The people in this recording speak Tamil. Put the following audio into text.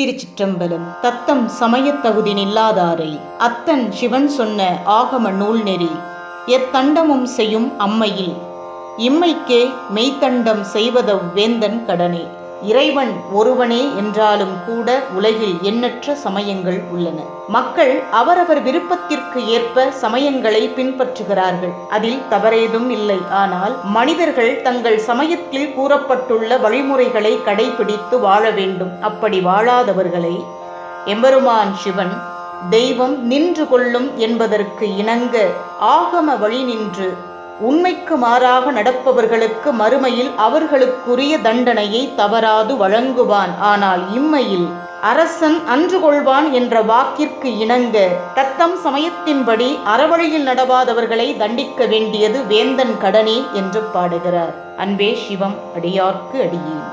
திருச்சிற்றம்பலம் தத்தம் சமயத் தகுதி நில்லாதாரை அத்தன் சிவன் சொன்ன ஆகம நூல் நெறி எத்தண்டமும் செய்யும் அம்மையில். இம்மைக்கே மெய்த்தண்டம் செய்வதவ் வேந்தன் கடனே. இறைவன் ஒருவனே என்றாலும் கூட உலகில் எண்ணற்ற சமயங்கள் உள்ளன. மக்கள் அவரவர் விருப்பத்திற்கு ஏற்ப சமயங்களை பின்பற்றுகிறார்கள். அதில் தவறேதும் இல்லை. ஆனால் மனிதர்கள் தங்கள் சமயத்தில் கூறப்பட்டுள்ள வழிமுறைகளை கடைபிடித்து வாழ வேண்டும். அப்படி வாழாதவர்களை எம்பெருமான் சிவன் தெய்வம் நின்று கொள்ளும் என்பதற்கு இணங்க ஆகம வழி நின்று உண்மைக்கு மாறாக நடப்பவர்களுக்கு மறுமையில் அவர்களுக்குரிய தண்டனையை தவறாது வழங்குவான். ஆனால் இம்மையில் அரசன் அன்று கொள்வான் என்ற வாக்கிற்கு இணங்க தத்தம் சமயத்தின்படி அறவழியில் நடவாதவர்களை தண்டிக்க வேண்டியது வேந்தன் கடனே என்று பாடுகிறார். அன்பே சிவம் அடியார்க்கு அடியேன்